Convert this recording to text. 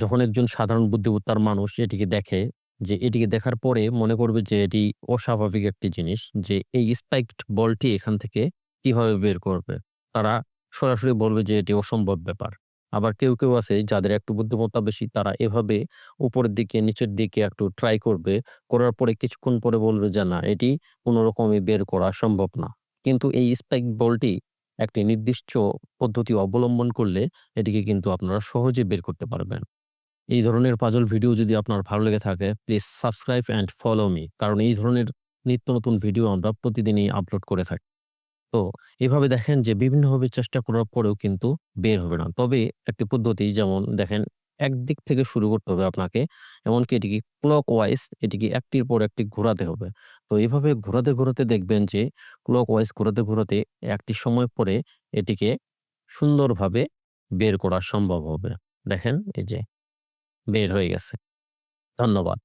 যখন একজন সাধারণ বুদ্ধিমত্তার মানুষ এটিকে দেখে যে এটিকে দেখার পরে মনে করবে যে এটি অস্বাভাবিক একটি জিনিস, যে এই স্পাইকড বলটি এখান থেকে কীভাবে বের করবে। তারা সরাসরি বলবে যে এটি অসম্ভব ব্যাপার। আবার কেউ কেউ আছে যাদের একটু বুদ্ধিমত্তা বেশি, তারা এভাবে উপরের দিকে, নিচের দিকে একটু ট্রাই করবে। করার পরে কিছুক্ষণ পরে বলবে যে না, এটি কোনো রকমই বের করা সম্ভব না। কিন্তু এই স্পাইক বলটি একটি নির্দিষ্ট পদ্ধতি অবলম্বন করলে এটিকে কিন্তু আপনারা সহজে বের করতে পারবেন। এই ধরনের পাজল ভিডিও যদি আপনার ভালো লেগে থাকে please subscribe and follow me কারণ এই ধরনের নিত্য নতুন ভিডিও আমরা প্রতিদিনই আপলোড করে থাকি। তো এভাবে দেখেন যে বিভিন্নভাবে চেষ্টা করার পরেও কিন্তু বের হবে না। তবে একটি পদ্ধতি যেমন দেখেন, একদিক থেকে শুরু করতে হবে আপনাকে, এমনকি এটিকে ক্লক ওয়াইজ এটিকে একটির পর একটি ঘোরাতে হবে। তো এভাবে ঘোরাতে ঘোরাতে দেখবেন যে ক্লক ওয়াইজ ঘোরাতে ঘোরাতে একটি সময় পরে এটিকে সুন্দরভাবে বের করা সম্ভব হবে। দেখেন, এই যে বের হয়ে গেছে। ধন্যবাদ।